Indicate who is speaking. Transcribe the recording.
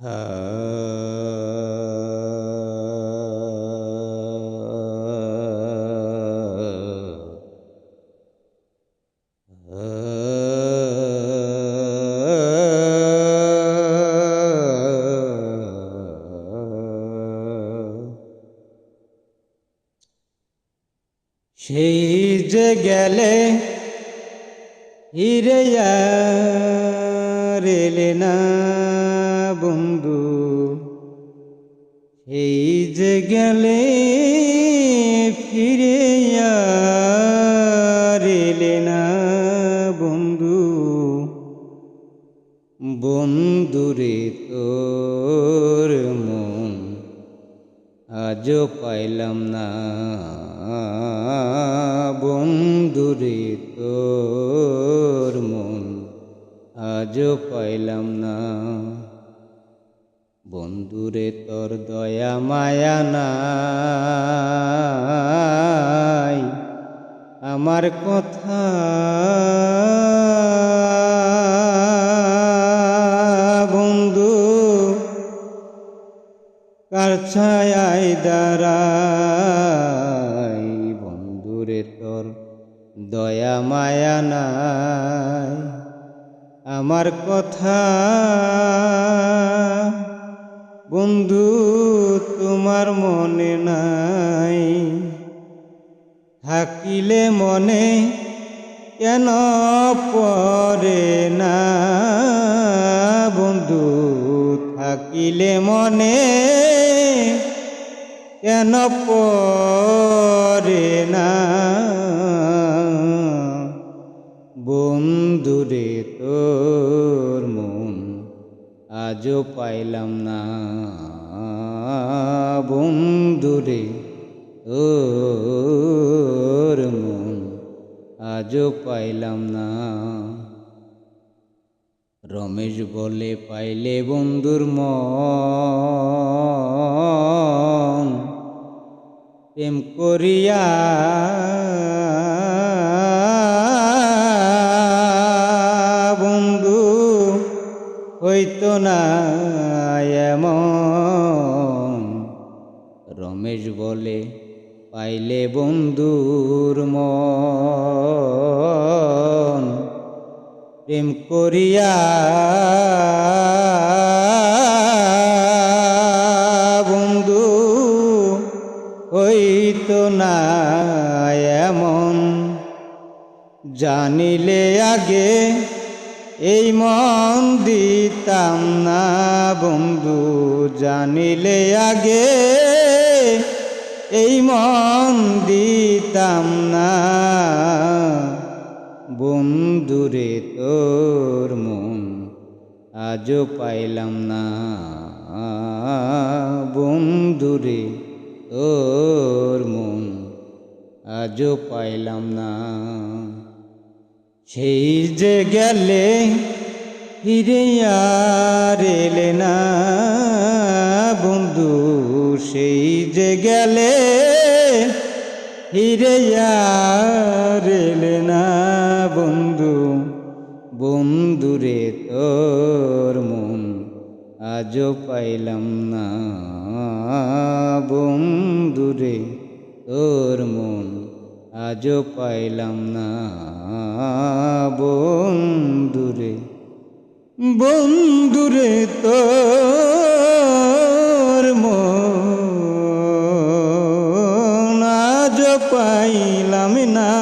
Speaker 1: সেই যে গেলে হিরে রেলে না বন্ধু এই যে গেলে ফিরে রেলে না বন্ধু। বন্ধুরে তোর মন আজও পাইলাম না। বন্ধুরে তোর মন আজও পাইলাম না। বন্ধুরে তোর দয়া মায়া নাই। আমার কথা বন্ধু, কার ছায় দাঁড়াই? বন্ধুরে তোর দয়া মায়া নাই। আমার কথা বন্ধু, তোমার মনে নাই। থাকিলে মনে কেন পরে না? বন্ধু, থাকিলে মনে কেন পরে না? আজও পাইলাম না। বন্ধুরে, তোর মন আজও পাইলাম না। রমেশ বলে, পাইলে বন্ধুর মন। প্রেম করিয়া হইতো না এমন। রমেশ বলে, পাইলে বন্ধুর মন। প্রেম করিয়া বন্ধু হইতো না এমন। জানিলে আগে এই মন দিতাম না, বন্ধু, জানিলে আগে। এই মন দিতাম না, বন্ধুরে, তোর মন আজও পাইলাম না। বন্ধুরে, তোর মন আজও পাইলাম না। সেই যে গেলে এলে না বন্ধু, সেই যে গেলে এলে না বন্ধু, বন্ধুরে তোর মন আজও পাইলাম না। আজও পাইলাম না বন্ধুরে। বন্ধুরে তোর আজ পাইলাম না